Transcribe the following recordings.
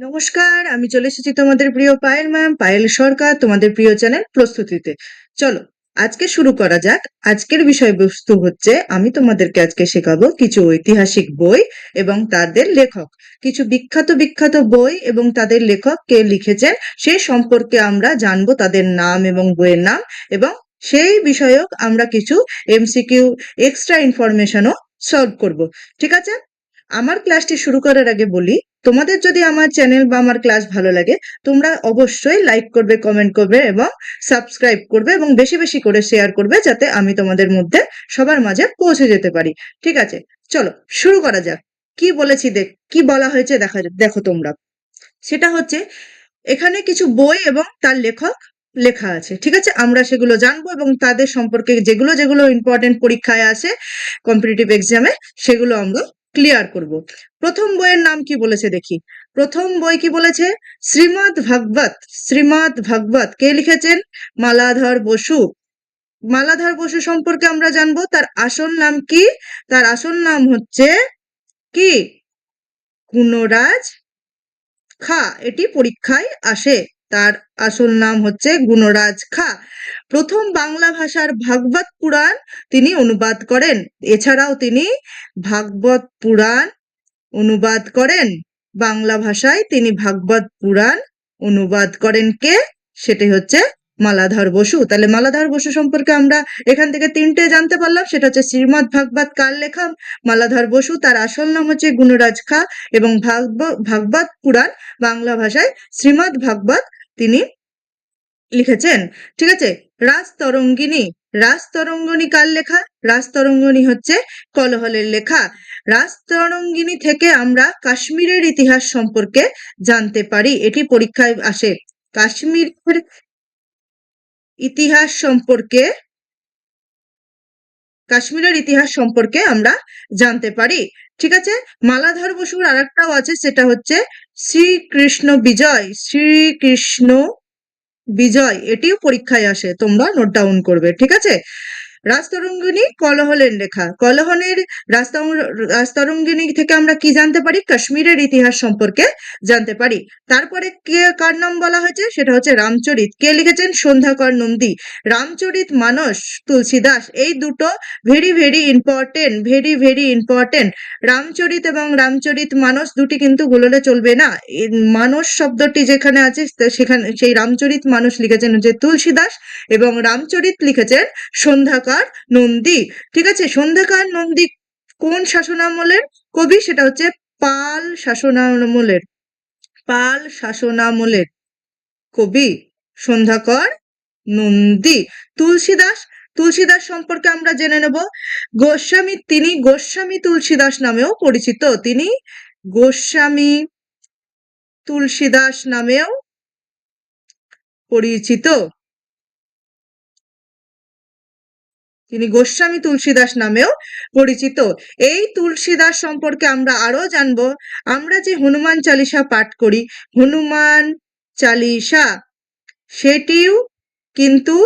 নমস্কার, আমি চলে এসেছি তোমাদের প্রিয় পায়েল ম্যাম পায়েল সরকার, তোমাদের প্রিয় চ্যানেল প্রস্তুতিতে। চলো, আজকে শুরু করা যাক। আজকের বিষয়বস্তু হচ্ছে, আমি তোমাদেরকে আজকে শেখাবো কিছু ঐতিহাসিক বই এবং তাদের লেখক। কিছু বিখ্যাত বিখ্যাত বই এবং তাদের লেখক কে লিখেছেন, সে সম্পর্কে আমরা জানব তাদের নাম এবং বইয়ের নাম এবং সেই বিষয়ক আমরা কিছু এমসিকিউ এক্সট্রা ইনফরমেশনও সলভ করব। ঠিক আছে? আমার ক্লাসটি শুরু করার আগে বলি তোমাদের যদি আমার চ্যানেল বা আমার ক্লাস ভালো লাগে, তোমরা অবশ্যই লাইক করবে কমেন্ট করবে এবং সাবস্ক্রাইব করবে এবং বেশি বেশি করে শেয়ার করবে যাতে আমি তোমাদের মধ্যে সবার মাঝে পৌঁছে যেতে পারি। ঠিক আছে? চলো, শুরু করা যাক। কি বলেছি দেখ, কি বলা হয়েছে দেখা দেখো তোমরা। সেটা হচ্ছে, এখানে কিছু বই এবং তার লেখক লেখা আছে। ঠিক আছে? আমরা সেগুলো জানব এবং তাদের সম্পর্কে যেগুলো যেগুলো ইম্পর্টেন্ট পরীক্ষায় আসে কম্পিটিটিভ এক্সামে সেগুলো আমরা ক্লিয়ার করব। প্রথম বইয়ের নাম কি বলেছে দেখি। প্রথম বই কি বলেছে? শ্রীমৎ ভাগবত শ্রীমৎ ভাগবত। কে লিখেছেন? মালাধর বসু। মালাধর বসু সম্পর্কে আমরা জানব, তার আসল নাম কি? তার আসল নাম হচ্ছে কি? গুণরাজ খা। এটি পরীক্ষায় আসে। তার আসল নাম হচ্ছে গুণরাজ খা। প্রথম বাংলা ভাষার ভাগবত পুরাণ তিনি অনুবাদ করেন। এছাড়াও তিনি ভাগবত পুরাণ অনুবাদ করেন। বাংলা ভাষায় তিনি ভাগবত পুরাণ অনুবাদ করেন কে? সেটি হচ্ছে মালাধর বসু। তাহলে মালাধর বসু সম্পর্কে আমরা এখান থেকে তিনটে জানতে পারলাম। সেটা হচ্ছে শ্রীমৎ ভাগবত কার লেখা? মালাধর বসু। তার আসল নাম হচ্ছে গুণরাজ খা এবং ভাগব- ভাগবত পুরাণ বাংলা ভাষায় শ্রীমৎ ভাগবত তিনি লিখেছেন। ঠিক আছে? রাজ তরঙ্গিনী রাজ তরঙ্গিনী কার লেখা? রাজ তরঙ্গিনী হচ্ছে কলহলের লেখা। রাজ তরঙ্গিনী থেকে আমরা কাশ্মীরের ইতিহাস সম্পর্কে জানতে পারি। এটি পরীক্ষায় আসে। কাশ্মীরের ইতিহাস সম্পর্কে, কাশ্মীরের ইতিহাস সম্পর্কে আমরা জানতে পারি। ঠিক আছে? মালাধর বসুর আরেকটাও আছে, সেটা হচ্ছে শ্রীকৃষ্ণ বিজয় শ্রীকৃষ্ণ বিজয় এটিও পরীক্ষায় আসে তোমরা নোট ডাউন করবে ঠিক আছে? রাজতরঙ্গিনী কলহলের লেখা। কলহনের রাজতরঙ্গিনী থেকে আমরা কি জানতে পারি? কাশ্মীরের ইতিহাস সম্পর্কে জানতে পারি। তারপরে কার নাম বলা হয়েছে? সেটা হচ্ছে রামচরিত। কে লিখেছেন? সন্ধ্যাকর নন্দী। রামচরিত মানস তুলসীদাস এই দুটো very very important very very important Ramcharit এবং রামচরিত মানস দুটি কিন্তু গুলোলে চলবে না। মানস শব্দটি যেখানে আছে সেখানে, সেই রামচরিত মানস লিখেছেন হচ্ছে তুলসীদাস এবং রামচরিত লিখেছেন সন্ধ্যাকর নন্দী, ঠিক আছে? সন্ধ্যাকর নন্দী কোন শাসনামলের? কবি সেটা হচ্ছে পাল শাসনামলের পাল শাসনামলের কবি সন্ধ্যাকর নন্দী। তুলসীদাস তুলসীদাস সম্পর্কে আমরা জেনে নেব। গোস্বামী, তিনি গোস্বামী তুলসীদাস নামেও পরিচিত। তিনি গোস্বামী তুলসীদাস নামেও পরিচিত। তিনি গোস্বামী তুলসীদাস নামেও পরিচিত। এই তুলসীদাস সম্পর্কে আমরা আরও জানব। আমরা যে হনুমান চালিসা পাঠ করি, হনুমান চালিসা, সেটিও কিন্তু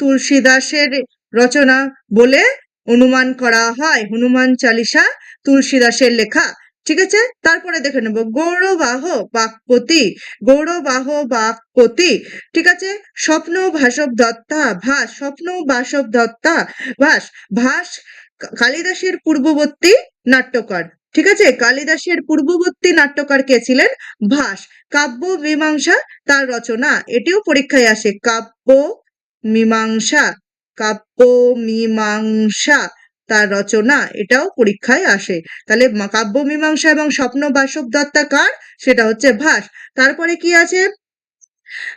তুলসীদাসের রচনা বলে অনুমান করা হয়। হনুমান চালিসা তুলসীদাসের লেখা। ঠিক আছে? তারপরে দেখে নেব। গৌরবাহ বাক্যতি গৌরবাহ বাক্যতি ঠিক আছে? স্বপ্ন ভাসব দত্তা ভাস স্বপ্ন বাসব দত্তা ভাস ভাস কালিদাসের পূর্ববর্তী নাট্যকার। ঠিক আছে? কালিদাসের পূর্ববর্তী নাট্যকার কে ছিলেন? ভাস। কাব্য মীমাংসা তার রচনা। এটিও পরীক্ষায় আসে। কাব্য মীমাংসা কাব্য মীমাংসা। তার রচনা, এটাও পরীক্ষায় আসে। তাহলে কাব্য মীমাংসা এবং স্বপ্ন বাসব দত্তা কার? সেটা হচ্ছে ভাস। তারপরে কি আছে?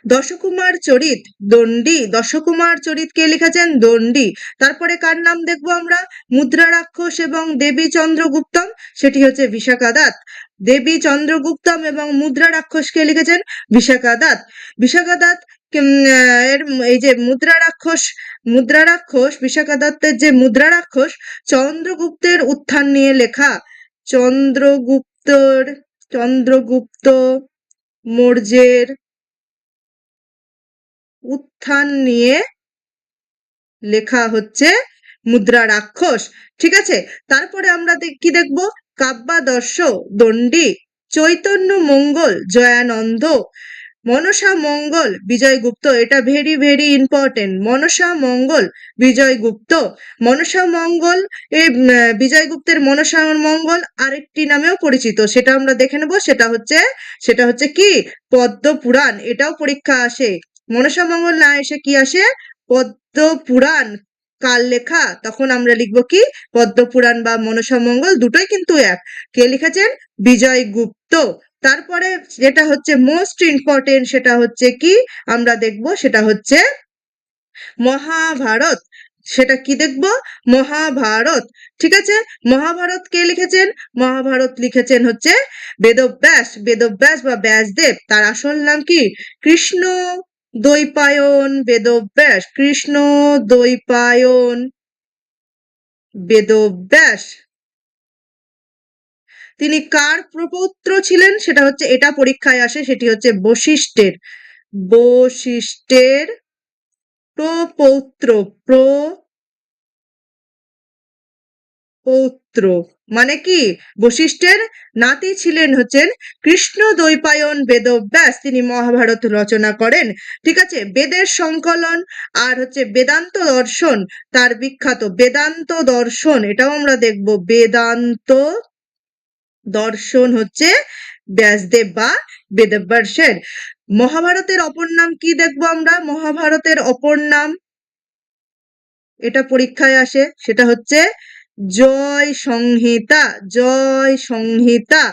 দশকুমার চরিত, দণ্ডী। দশকুমার চরিত কে লিখেছেন? দণ্ডী। তারপরে কার নাম দেখব আমরা? মুদ্রা রাক্ষস এবং দেবী চন্দ্রগুপ্তম, সেটি হচ্ছে বিশাখা দাত দেবী চন্দ্রগুপ্তম এবং মুদ্রা রাক্ষস কে লিখেছেন? বিশাখা দাত বিশাখা দাত এই যে মুদ্রা রাক্ষস মুদ্রা রাক্ষস বিশাখা দত্তের যে মুদ্রা রাক্ষস, চন্দ্রগুপ্তের উত্থান নিয়ে লেখা। চন্দ্রগুপ্তর, চন্দ্রগুপ্ত মৌর্যের উত্থান নিয়ে লেখা হচ্ছে মুদ্রা রাক্ষস। ঠিক আছে? তারপরে আমরা কি দেখব? কাব্যাদর্শ, দণ্ডী, চৈতন্য মঙ্গল, জয়ানন্দ। মনসা মঙ্গল, বিজয় গুপ্ত, এটা very very important Manasa Mangal, Bijoy Gupta. Manasa Mangal, এ বিজয় গুপ্তের মনসা মঙ্গল আরেকটি নামেও পরিচিত। সেটা আমরা দেখে নেব, সেটা হচ্ছে সেটা হচ্ছে কি? পদ্ম পুরাণ এটাও পরীক্ষা আসে। মনসা মঙ্গল না এসে কি আসে? পদ্ম পুরাণ কার লেখা। তখন আমরা লিখব কি? পদ্ম পুরাণ বা মনসা মঙ্গল দুটোই কিন্তু এক। কে লিখেছেন? বিজয় গুপ্ত। তারপরে যেটা হচ্ছে মোস্ট ইম্পর্টেন্ট সেটা হচ্ছে কি? আমরা দেখব সেটা হচ্ছে মহাভারত। সেটা কি দেখব? মহাভারত। ঠিক আছে? মহাভারত কে লিখেছেন? মহাভারত লিখেছেন হচ্ছে বেদব্যাস। বেদব্যাস বা ব্যাসদেব, তার আসল নাম কি? কৃষ্ণ দ্বৈপায়ন বেদব্যাস। কৃষ্ণ দ্বৈপায়ন বেদব্যাস। তিনি কার প্রপৌত্র ছিলেন? সেটা হচ্ছে, এটা পরীক্ষায় আসে, সেটি হচ্ছে বশিষ্ঠের। বশিষ্ঠের প্রপৌত্র প্র পৌত্র মানে কি? বশিষ্ঠের নাতি ছিলেন হচ্ছেন কৃষ্ণ দ্বৈপায়ন বেদব্যাস তিনি মহাভারত রচনা করেন। ঠিক আছে, বেদের সংকলন আর হচ্ছে বেদান্ত দর্শন, তার বিখ্যাত বেদান্ত দর্শন, এটাও আমরা দেখব। বেদান্ত দর্শন হচ্ছে ব্যাসদেব বা বেদব্যাসের মহাভারতের অপর নাম কি দেখব আমরা? মহাভারতের অপর নাম এটা পরীক্ষায় আসে, সেটা হচ্ছে জয় সংহিতা জয় সংহিতা।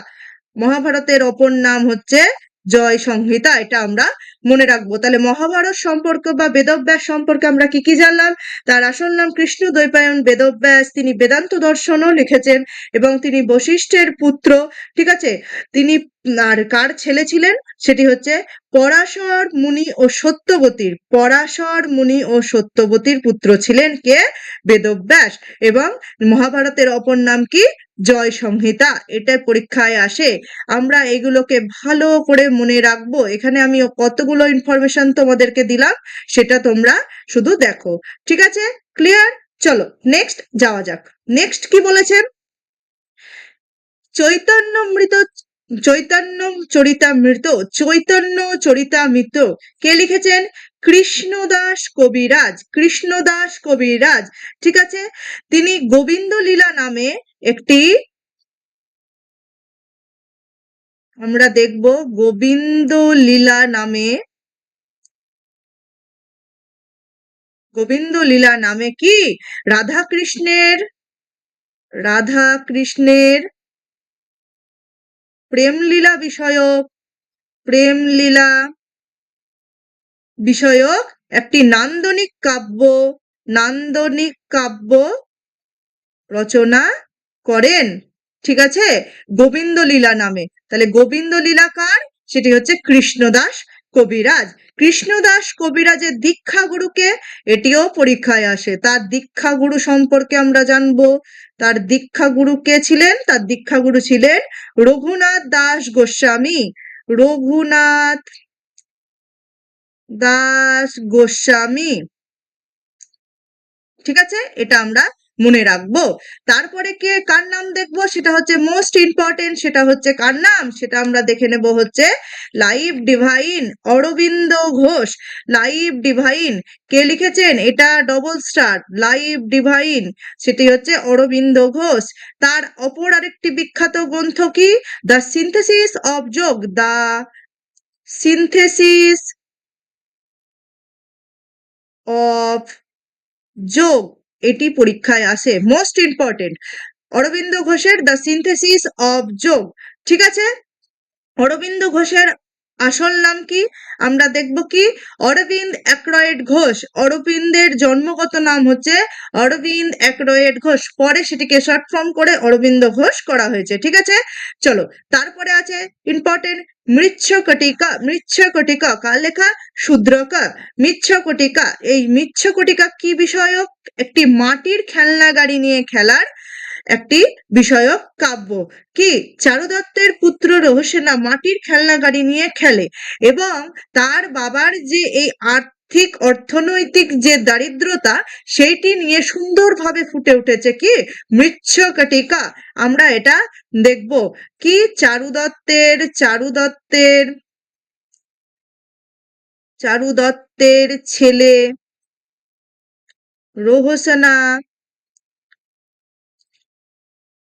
মহাভারতের অপর নাম হচ্ছে জয় সংহিতা, এটা আমরা মনে রাখব। তাহলে মহাভারত সম্পর্কে বা বেদব্যাস সম্পর্কে আমরা কি কি জানলাম? তার আসল নাম কৃষ্ণ দ্বৈপায়ন বেদব্যাস। তিনি বেদান্ত দর্শনও লিখেছেন এবং তিনি বশিষ্ঠের পুত্র, ঠিক আছে? তিনি আর কার ছেলে ছিলেন? সেটি হচ্ছে পরাশর মুনি ও সত্যবতীর। পরাশর মুনি ও সত্যবতীর পুত্র ছিলেন কে? বেদব্যাস। এবং মহাভারতের অপর নাম কি? জয় সংহিতা। এটা পরীক্ষায় আসে। আমরা এগুলোকে ভালো করে মনে রাখব। এখানে আমি কতগুলো ইনফরমেশন তোমাদেরকে দিলাম, সেটা তোমরা শুধু দেখো। ঠিক আছে? ক্লিয়ার চলো নেক্সট যাওয়া যাক। নেক্সট কি বলেছেন? চৈতন্যমৃত চৈতন্য চরিতামৃত চৈতন্য চরিতামৃত কে লিখেছেন? কৃষ্ণদাস কবিরাজ কৃষ্ণদাস কবিরাজ। ঠিক আছে? তিনি গোবিন্দ লীলা নামে একটি আমরা দেখব গোবিন্দ লীলা নামে, গোবিন্দ লীলা নামে কি? রাধা কৃষ্ণের রাধা কৃষ্ণের প্রেমলীলা বিষয়ক প্রেমলীলা বিষয়ক একটি নান্দনিক কাব্য নান্দনিক কাব্য রচনা করেন। ঠিক আছে? গোবিন্দ লীলা নামে। তাহলে গোবিন্দ লীলা কার? সেটি হচ্ছে কৃষ্ণদাস কবিরাজ। কৃষ্ণদাস কবিরাজের দীক্ষা গুরুকে এটিও পরীক্ষায় আসে। তার দীক্ষা গুরু সম্পর্কে আমরা জানব। তার দীক্ষা গুরু কে ছিলেন? তার দীক্ষা গুরু ছিলেন রঘুনাথ দাস গোস্বামী। রঘুনাথ দাস গোস্বামী। ঠিক আছে? এটা আমরা মনে রাখব। তারপরে কে কার নাম দেখব? সেটা হচ্ছে মোস্ট ইম্পর্টেন্ট সেটা হচ্ছে কার নাম? সেটা আমরা দেখে নেব হচ্ছে Life Divine Aurobindo Ghosh. Life Divine কে লিখেছেন? এটা ডবল স্টার লাইভ ডিভাইন সেটি হচ্ছে অরবিন্দ ঘোষ। তার অপর আরেকটি বিখ্যাত গ্রন্থ কি? The Synthesis of Yoga the Synthesis of Yoga. এটি পরীক্ষায় আসে। মোস্ট ইম্পর্টেন্ট অরবিন্দ ঘোষের দ্য সিনথেসিস অব যোগ ঠিক আছে? অরবিন্দ ঘোষের আসল নাম কি? আমরা দেখব কি? অরবিন্দ অ্যাক্রয়েড ঘোষ। অরবিন্দের জন্মগত নাম হচ্ছে অরবিন্দ অ্যাক্রয়েড ঘোষ। পরে সেটিকে শর্ট ফর্ম করে অরবিন্দ ঘোষ করা হয়েছে, ঠিক আছে? চলো, তারপরে আছে ইম্পর্টেন্ট মৃচ্ছকটিকা। মৃচ্ছকটিকা কার লেখা? শূদ্রকা। মৃচ্ছকটিকা। এই মৃচ্ছকটিকা কি বিষয়ক? একটি মাটির খেলনা গাড়ি নিয়ে খেলার একটি বিষয়ক কাব্য। কি? চারুদত্তের পুত্র রহস্যনা মাটির খেলনা গাড়ি নিয়ে খেলে এবং তার বাবার যে এই আর্ট আর্থিক, অর্থনৈতিক যে দারিদ্রতা, সেইটি নিয়ে সুন্দরভাবে ফুটে উঠেছে কি? মৃচ্ছকটিকা। আমরা এটা দেখব। কি চারুদত্তের চারুদত্তের চারু দত্তের চারু দত্তের ছেলে রোহসানা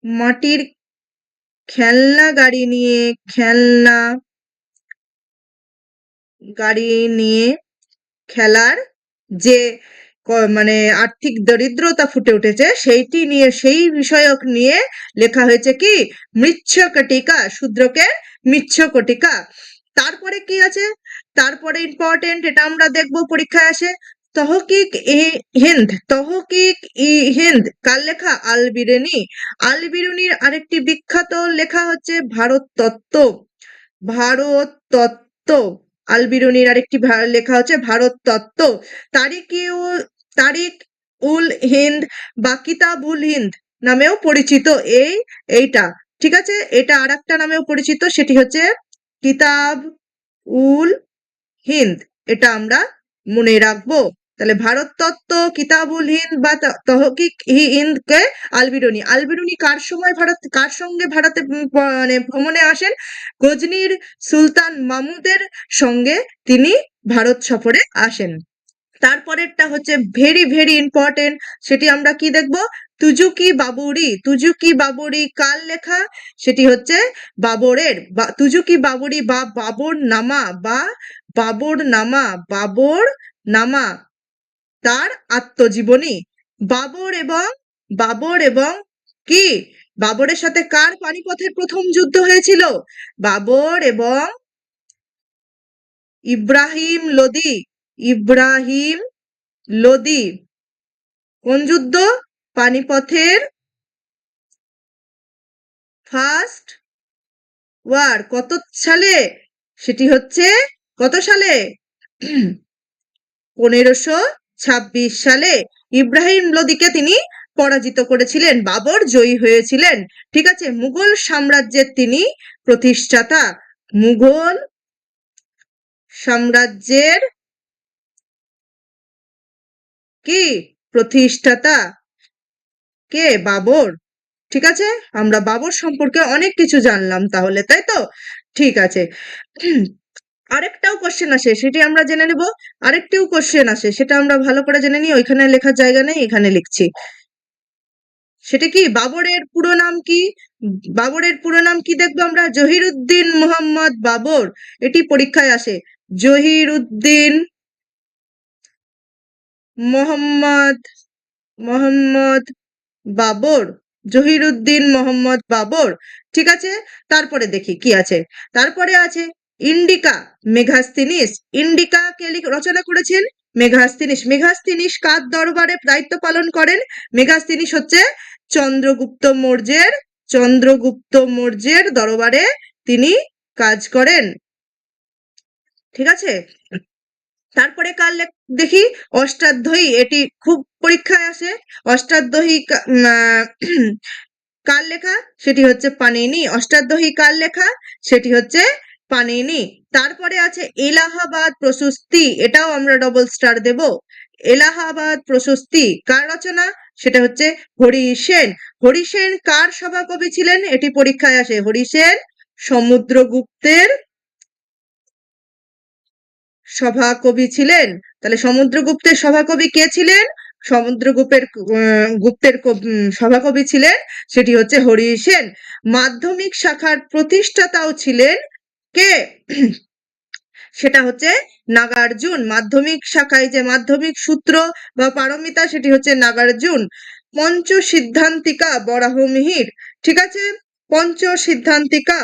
মাটির খেলনা গাড়ি নিয়ে, খেলনা গাড়ি নিয়ে খেলার যে মানে আর্থিক দরিদ্রতা ফুটে উঠেছে, সেইটি নিয়ে, সেই বিষয়ক নিয়ে লেখা হয়েছে কি? মৃচ্ছকটিকা, শূদ্রকে মৃচ্ছকটিকা। তারপরে কি আছে? তারপরে ইম্পর্টেন্ট এটা আমরা দেখব পরীক্ষায় আসে। তহকিক ই হিন্দ, তহকিক ই হিন্দ, কার লেখা? আল বিরেনি আল বিরুনির আরেকটি বিখ্যাত লেখা হচ্ছে ভারত তত্ত্ব ভারত তত্ত্ব আল বিরুনির আরেকটি লেখা হচ্ছে ভারত তত্ত্ব তারিক উল তারিক উল হিন্দ বা কিতাবুল হিন্দ নামেও পরিচিত এই, এইটা। ঠিক আছে? এটা আর একটা নামেও পরিচিত, সেটি হচ্ছে কিতাব উল হিন্দ। এটা আমরা মনে রাখব। তাহলে ভারত তত্ত্ব, কিতাবুল হিন্দ বা তহকিক হি, হিন্দকে আলবিরুনি। আলবিরুনি কার সময় ভারত, কার সঙ্গে ভারতে মানে ভ্রমণে আসেন? গজনির সুলতান মামুদের সঙ্গে তিনি ভারত সফরে আসেন। তারপরেরটা হচ্ছে ভেরি ভেরি ইম্পর্টেন্ট, সেটি আমরা কি দেখব? তুজুকি বাবুরি। তুজুকি বাবুরি কার লেখা? সেটি হচ্ছে বাবরের। বা, তুজুকি বাবুরি বা বাবর নামা বা বাবর নামা বাবর নামা তার আত্মজীবনী। বাবর এবং বাবর এবং কি? বাবরের সাথে কার পানিপথের প্রথম যুদ্ধ হয়েছিল? বাবর এবং ইব্রাহিম লোদি। ইব্রাহিম লোদি। কোন যুদ্ধ? পানিপথের ফার্স্ট ওয়ার। কত সালে? সেটি হচ্ছে কত সালে? পনেরোশো ছাব্বিশ সালে ইব্রাহিম লোদিকে তিনি পরাজিত করেছিলেন, বাবর জয়ী হয়েছিলেন। ঠিক আছে, মুঘল সাম্রাজ্যের তিনি প্রতিষ্ঠাতা। মুঘল সাম্রাজ্যের কি? প্রতিষ্ঠাতা কে? বাবর। ঠিক আছে, আমরা বাবর সম্পর্কে অনেক কিছু জানলাম তাহলে, তাই তো? ঠিক আছে। আরেকটাও কোশ্চেন আসে, সেটি আমরা জেনে নেব। আরেকটিও কোশ্চেন আসে, সেটা আমরা ভালো করে জেনে নিই, ওইখানে লেখার জায়গা নেই, এখানে লিখছি। সেটা কি, বাবরের পুরো নাম কি? বাবরের পুরো নাম কি দেখব আমরা? জহিরুদ্দিন মোহাম্মদ বাবর। এটি পরীক্ষায় আসে। জহিরুদ্দিন মোহাম্মদ মোহাম্মদ বাবর। জহিরুদ্দিন মোহাম্মদ বাবর। ঠিক আছে? তারপরে দেখি কি আছে। তারপরে আছে ইন্ডিকা মেঘাস্তিনিস ইন্ডিকা কে লিখ- রচনা করেছেন? মেঘাস্তিনিস মেঘাস্তিনিস কার দরবারে দায়িত্ব পালন করেন? মেঘাস্তিনিস হচ্ছে চন্দ্রগুপ্ত মৌর্যের চন্দ্রগুপ্ত মৌর্যের দরবারে তিনি কাজ করেন। ঠিক আছে? তারপরে কার দেখি। অষ্টাধ্যায়ী। এটি খুব পরীক্ষায় আসে। অষ্টাধ্যায়ী কার লেখা? সেটি হচ্ছে পানিনি। অষ্টাধ্যায়ী কার লেখা? সেটি হচ্ছে পানিনি। তারপরে আছে এলাহাবাদ প্রশস্তি, এটাও আমরা ডবল স্টার দেব। এলাহাবাদ প্রশস্তি, কার রচনা? সেটা হচ্ছে হরি সেন। হরি সেন কার সভাকবি ছিলেন? এটি পরীক্ষায় আসে। হরি সেন সমুদ্রগুপ্তের সভাকবি ছিলেন। তাহলে সমুদ্রগুপ্তের সভাকবি কে ছিলেন? সমুদ্রগুপ্তের গুপ্তের সভাকবি ছিলেন। সেটি হচ্ছে হরি সেন। মাধ্যমিক শাখার প্রতিষ্ঠাতাও ছিলেন কে? সেটা হচ্ছে নাগার্জুন। মাধ্যমিক শাখায় যে মাধ্যমিক সূত্র বা পারমিতা, সেটি হচ্ছে নাগার্জুন। পঞ্চ সিদ্ধান্তিকা বরাহমিহির, ঠিক আছে? পঞ্চ সিদ্ধান্তিকা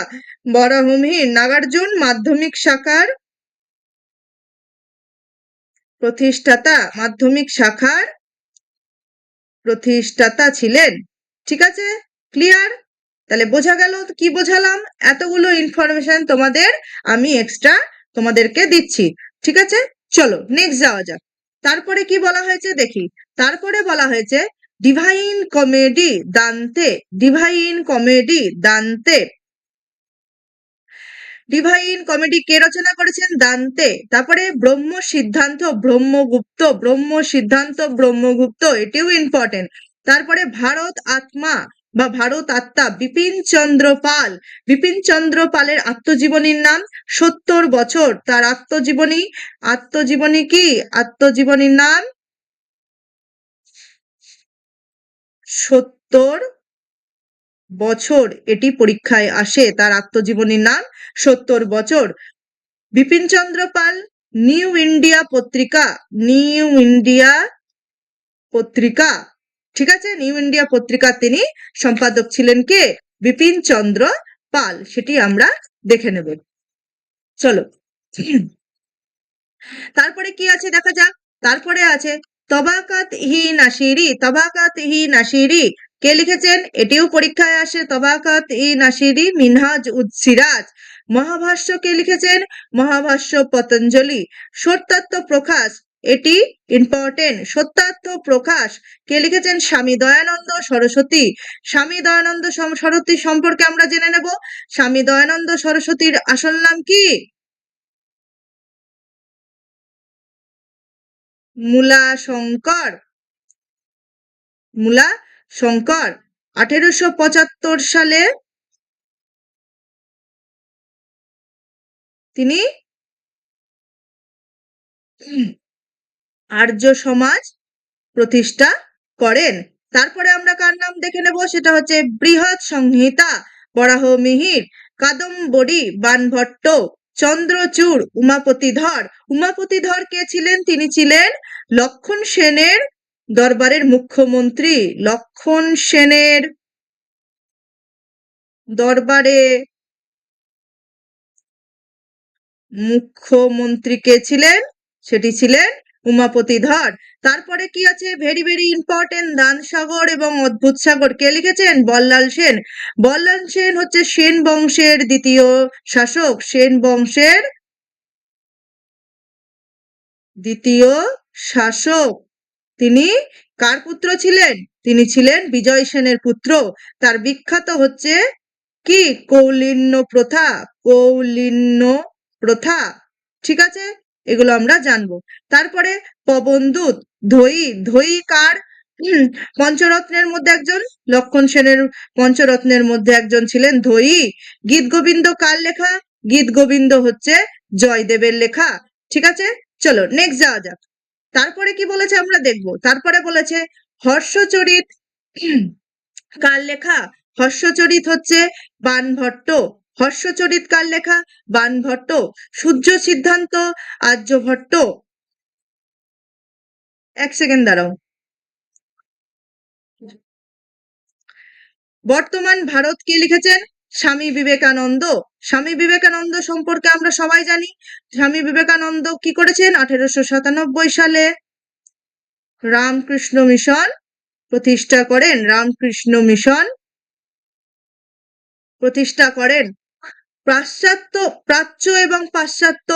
বরাহমিহির, নাগার্জুন মাধ্যমিক শাখার প্রতিষ্ঠাতা, মাধ্যমিক শাখার প্রতিষ্ঠাতা ছিলেন। ঠিক আছে? ক্লিয়ার? তাহলে বোঝা গেল কি বোঝালাম? এতগুলো ইনফরমেশন তোমাদের আমি এক্সট্রা তোমাদেরকে দিচ্ছি, ঠিক আছে? চলো নেক্সট যাওয়া যাক। তারপরে কি বলা হয়েছে দেখি? তারপরে বলা হয়েছে Divine Comedy Dante Divine Comedy Dante Divine Comedy কে রচনা করেছেন? দান্তে তারপরে ব্রহ্ম সিদ্ধান্ত, ব্রহ্মগুপ্ত, ব্রহ্ম সিদ্ধান্ত, ব্রহ্মগুপ্ত, এটিও ইম্পর্টেন্ট তারপরে ভারত আত্মা বা ভারত আত্মা বিপিন চন্দ্র পাল বিপিন চন্দ্র পালের আত্মজীবনীর নাম সত্তর বছর। তার আত্মজীবনী আত্মজীবনী কি? আত্মজীবনীর নাম সত্তর বছর। এটি পরীক্ষায় আসে। তার আত্মজীবনীর নাম সত্তর বছর। বিপিন চন্দ্র পাল নিউ ইন্ডিয়া পত্রিকা। নিউ ইন্ডিয়া পত্রিকা। ঠিক আছে? নিউ ইন্ডিয়া পত্রিকার তিনি সম্পাদক ছিলেন কে? বিপিন চন্দ্র পাল, সেটি আমরা দেখে নেব। চলো। তারপরে কি আছে দেখা যাক? তারপরে আছে, তবাকাত হি নাসিরি, তবাকাত হি নাসিরি। কে লিখেছেন? এটিও পরীক্ষায় আসে, তবাকাত ই নাসিরি মিনহাজ উদ সিরাজ। মহাভাষ্য কে লিখেছেন? মহাভাষ্য পতঞ্জলি। সত্যাত্ম প্রকাশ এটি ইম্পর্টেন্ট সত্যার্থ প্রকাশ। কে লিখেছেন? স্বামী দয়ানন্দ সরস্বতী। স্বামী দয়ানন্দ সরস্বতী সম্পর্কে আমরা জেনে নেব। স্বামী দয়ানন্দ সরস্বতীর আসল নাম কি? মূলা শঙ্কর মূলা শঙ্কর আঠেরোশো পঁচাত্তর সালে তিনি আর্য সমাজ প্রতিষ্ঠা করেন। তারপরে আমরা কার নাম দেখে নেব? সেটা হচ্ছে বৃহৎ সংহিতা, বরাহ মিহির, কাদম্বরী, বানভট্ট, চন্দ্রচূড়, উমাপতিধর। উমাপতিধর কে ছিলেন? তিনি ছিলেন লক্ষণ সেনের দরবারের মুখ্যমন্ত্রী। লক্ষণ সেনের দরবারে মুখ্যমন্ত্রী কে ছিলেন? সেটি ছিলেন উমাপতি ধর তারপরে কি আছে? ভেরি ভেরি ইম্পর্টেন্ট দান সাগর এবং অদ্ভুত সাগর। কে লিখেছেন? বল্লাল সেন। বল্লাল সেন হচ্ছে সেন বংশের দ্বিতীয় শাসক। সেন বংশের দ্বিতীয় শাসক। তিনি কার পুত্র ছিলেন? তিনি ছিলেন বিজয় সেনের পুত্র। তার বিখ্যাত হচ্ছে কি? কৌলিন্য প্রথা। কৌলিন্য প্রথা। ঠিক আছে? এগুলো আমরা জানব। তারপরে পবনদূত ধৈ ধৈ কার হুম, পঞ্চরত্নের মধ্যে একজন লক্ষণ সেনের পঞ্চরত্নের মধ্যে একজন ছিলেন ধৈ গীত গোবিন্দ কার লেখা? গীত গোবিন্দ হচ্ছে জয়দেবের লেখা। ঠিক আছে? চলো নেক্সট যাওয়া যাক। তারপরে কি বলেছে আমরা দেখব। তারপরে বলেছে হর্ষচরিত কার লেখা? হর্ষচরিত হচ্ছে বানভট্ট। হর্ষচরিত কার লেখা বানভট্ট, সূর্য সিদ্ধান্ত, আর্যভট্ট। এক সেকেন্ড দাঁড়াও। বর্তমান ভারত কে লিখেছেন? স্বামী বিবেকানন্দ। স্বামী বিবেকানন্দ সম্পর্কে আমরা সবাই জানি। স্বামী বিবেকানন্দ কি করেছেন? আঠেরোশো সাতানব্বই সালে রামকৃষ্ণ মিশন প্রতিষ্ঠা করেন। রামকৃষ্ণ মিশন প্রতিষ্ঠা করেন। পাশ্চাত্য প্রাচ্য এবং পাশ্চাত্য।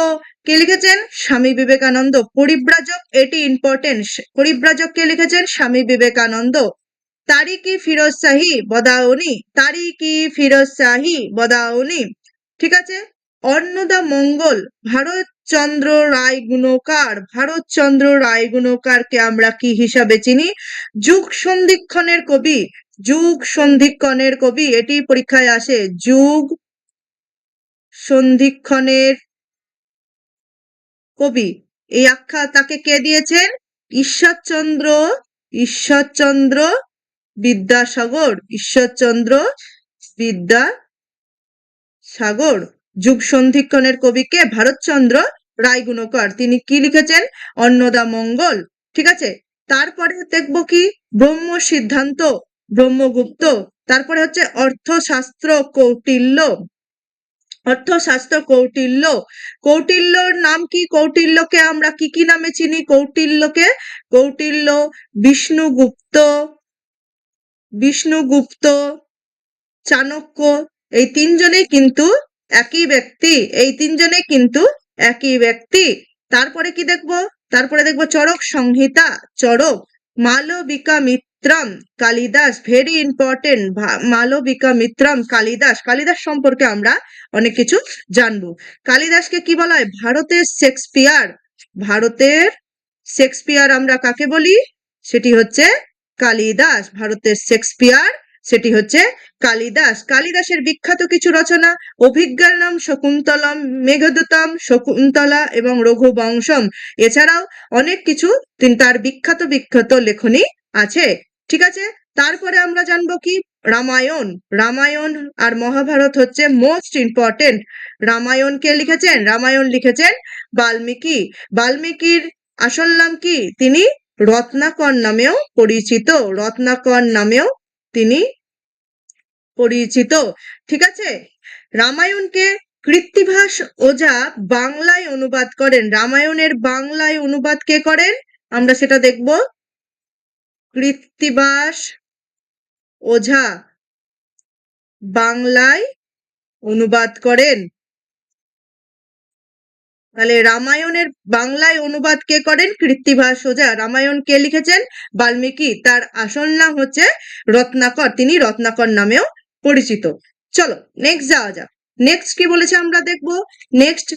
কে লিখেছেন? স্বামী বিবেকানন্দ। পরিব্রাজক, এটি ইম্পর্টেন্ট পরিব্রাজক কে লিখেছেন? স্বামী বিবেকানন্দ। তারিকি ফিরোজ শাহী, বদাউনি। তারিকি ফিরোজ শাহী, বদাউনি। ঠিক আছে? অন্নদা মঙ্গল, ভারতচন্দ্র রায় গুণকার ভারতচন্দ্র রায় গুণকারকে আমরা কি হিসাবে চিনি? যুগ সন্ধিক্ষণের কবি। যুগ সন্ধিক্ষণের কবি। এটি পরীক্ষায় আসে। যুগ সন্ধিক্ষণের কবি। এই আখ্যা তাকে কে দিয়েছেন? ঈশ্বরচন্দ্র ঈশ্বরচন্দ্র বিদ্যাসাগর ঈশ্বরচন্দ্র বিদ্যাসাগর। যুগ সন্ধিক্ষণের কবিকে ভারতচন্দ্র রায়গুণকর। তিনি কি লিখেছেন? অন্নদা মঙ্গল। ঠিক আছে? তারপরে দেখব কি? ব্রহ্ম সিদ্ধান্ত, ব্রহ্মগুপ্ত। তারপরে হচ্ছে অর্থশাস্ত্র কৌটিল্য। অর্থশাস্ত্র কৌটিল্য। কৌটিল্যর নাম কি? কৌটিল্যকে আমরা কি কি নামে চিনি? কৌটিল্যকে কৌটিল্য, বিষ্ণুগুপ্ত বিষ্ণুগুপ্ত, চাণক্য, এই তিনজনেই কিন্তু একই ব্যক্তি। এই তিনজনেই কিন্তু একই ব্যক্তি। তারপরে কি দেখব? তারপরে দেখব চরক সংহিতা চরক মালবিকা মিত্র। Mitram Kalidas very important Malavika Mitram Kalidas. Kalidas সম্পর্কে আমরা অনেক কিছু জানব। কালিদাসকে কি বলা হয়? ভারতের শেক্সপিয়ার। ভারতের শেক্সপিয়ার আমরা কাকে বলি? সেটি হচ্ছে কালিদাস। ভারতের শেক্সপিয়ার, সেটি হচ্ছে কালিদাস। কালিদাসের বিখ্যাত কিছু রচনা অভিজ্ঞানম শকুন্তলম, মেঘদূতম, শকুন্তলা এবং রঘুবংশম। এছাড়াও অনেক কিছু তিনি তার বিখ্যাত বিখ্যাত লেখনী আছে। ঠিক আছে? তারপরে আমরা জানব কি? রামায়ণ। রামায়ণ আর মহাভারত হচ্ছে মোস্ট ইম্পর্টেন্ট রামায়ণ কে লিখেছেন? রামায়ণ লিখেছেন বাল্মীকি। বাল্মীকির আসল নাম কি? তিনি রত্নাকর নামেও পরিচিত। রত্নাকর নামেও তিনি পরিচিত। ঠিক আছে? রামায়ণকে কৃত্তিভাস ওঝা বাংলায় অনুবাদ করেন। রামায়ণের বাংলায় অনুবাদ কে করেন? আমরা সেটা দেখব। কৃত্তিবাস ওঝা বাংলায় অনুবাদ করেন। তাহলে রামায়ণের বাংলায় অনুবাদ কে করেন? কৃত্তিভাস ওঝা। রামায়ণ কে লিখেছেন? বাল্মীকি। তার আসল নাম হচ্ছে রত্নাকর। তিনি রত্নাকর নামেও পরিচিত। চলো নেক্সট যাওয়া যাক। নেক্সট কি বলেছে আমরা দেখব? নেক্সট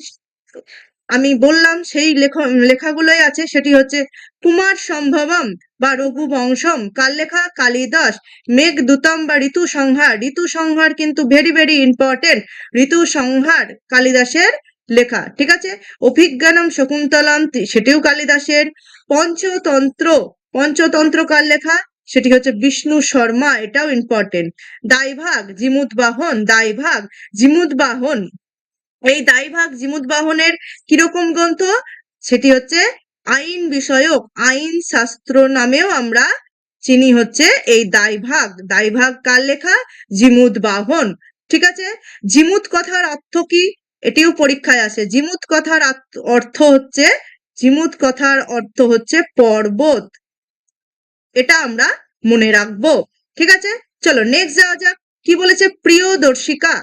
আমি বললাম, সেই লেখ, লেখাগুলোই আছে, সেটি হচ্ছে, কুমার সম্ভবম বা রঘু বংশম কার লেখা কালিদাস মেঘদূতম বা ঋতু সংহার ঋতু সংহার কিন্তু very very important Ritu Samhara কালিদাসের লেখা, ঠিক আছে? অভিজ্ঞানম শকুন্তলম সেটিও কালিদাসের পঞ্চতন্ত্র পঞ্চতন্ত্র কার লেখা, সেটি হচ্ছে বিষ্ণু শর্মা, এটাও ইম্পর্টেন্ট দায়ভাগ জিমুদ বাহন দায়ভাগ জিমুদ বাহন এই দায়ভাগ জিমুদ বাহনের কীরকম গ্রন্থ? সেটি হচ্ছে আইন বিষয়ক, আইন শাস্ত্র নামেও আমরা চিনি হচ্ছে এই দায়ভাগ। দায়ভাগ কার লেখা? জিমুদ বাহন ঠিক আছে? জিমুদ কথার অর্থ কি? এটিও পরীক্ষায় আসে। জিমুদ কথার অর্থ হচ্ছে জিমুদ কথার অর্থ হচ্ছে পর্বত। এটা আমরা মনে রাখব। ঠিক আছে? চলো নেক্সট যাওয়া যাক। কি বলেছে প্রিয়দর্শিকা?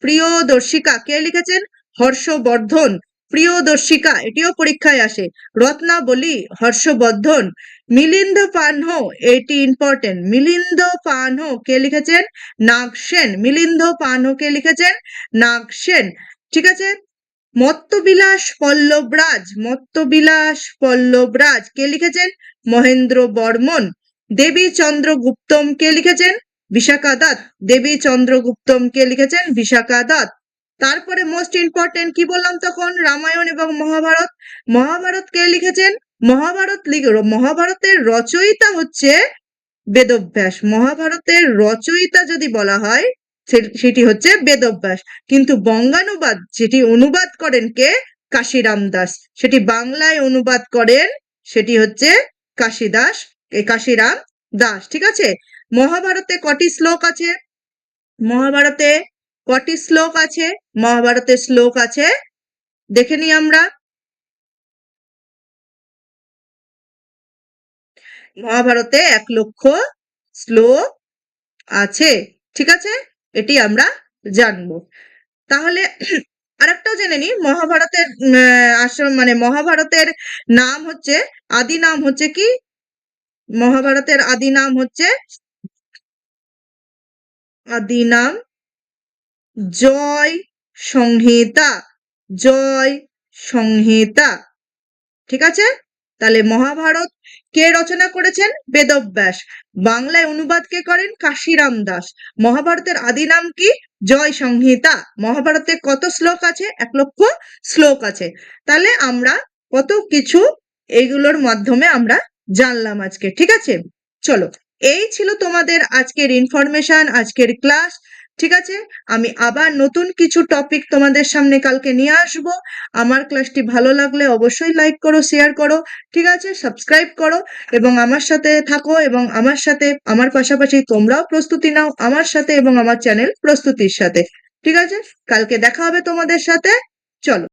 প্রিয়দর্শিকা কে লিখেছেন? হর্ষবর্ধন। প্রিয়দর্শিকা, এটিও পরীক্ষায় আসে। রত্নাবলী, হর্ষবর্ধন। মিলিন্দ পানহ, এটি ইম্পর্টেন্ট মিলিন্দ পানহ কে লিখেছেন? নাগসেন মিলিন্দ পানহ কে লিখেছেন? নাগসেন ঠিক আছে? মত্তবিলাস পল্লবরাজ মত্তবিলাস পল্লবরাজ কে লিখেছেন? মহেন্দ্র বর্মন। দেবী চন্দ্রগুপ্তম কে লিখেছেন? বিশাখা দাত দেবী চন্দ্রগুপ্তম কে লিখেছেন বিশাখা দাত তারপরে মোস্ট ইম্পর্টেন্ট কি বললাম তখন? রামায়ণ এবং মহাভারত। মহাভারত কে লিখেছেন? মহাভারত মহাভারতের রচয়িতা হচ্ছে বেদব্যাস। মহাভারতের রচয়িতা যদি বলা হয় সেটি হচ্ছে বেদব্যাস। কিন্তু বঙ্গানুবাদ যেটি অনুবাদ করেন কে? কাশিরাম দাস। সেটি বাংলায় অনুবাদ করেন, সেটি হচ্ছে কাশিদাস কাশিরাম দাস। ঠিক আছে? মহাভারতে কটি শ্লোক আছে? মহাভারতে কটি শ্লোক আছে? মহাভারতে শ্লোক আছে? দেখে নিই আমরা। মহাভারতে এক লক্ষ শ্লোক আছে। ঠিক আছে? এটি আমরা জানব। তাহলে আরেকটাও জেনে নিই। মহাভারতের আসল মানে মহাভারতের নাম হচ্ছে, আদি নাম হচ্ছে কি? মহাভারতের আদি নাম হচ্ছে আদি নাম জয় সংহিতা জয় সংহিতা। ঠিক আছে? তাহলে মহাভারত কে রচনা করেছেন? বেদব্যাস। বাংলায় অনুবাদ কে করেন? কাশিরাম দাস। মহাভারতের আদি নাম কি? জয় সংহিতা। মহাভারতে কত শ্লোক আছে? এক লক্ষ শ্লোক আছে। তাহলে আমরা কত কিছু এইগুলোর মাধ্যমে আমরা জানলাম আজকে। ঠিক আছে? চলো। এই ছিল তোমাদের আজকের ইনফরমেশন আজকের ক্লাস ঠিক আছে? আমি আবার নতুন কিছু টপিক তোমাদের সামনে কালকে নিয়ে আসব। আমার ক্লাসটি ভালো লাগলে অবশ্যই লাইক করো শেয়ার করো। ঠিক আছে? সাবস্ক্রাইব করো এবং আমার সাথে থাকো এবং আমার সাথে, আমার পাশাপাশি তোমরাও প্রস্তুতি নাও আমার সাথে এবং আমার চ্যানেল প্রস্তুতির সাথে। ঠিক আছে? কালকে দেখা হবে তোমাদের সাথে। চলো।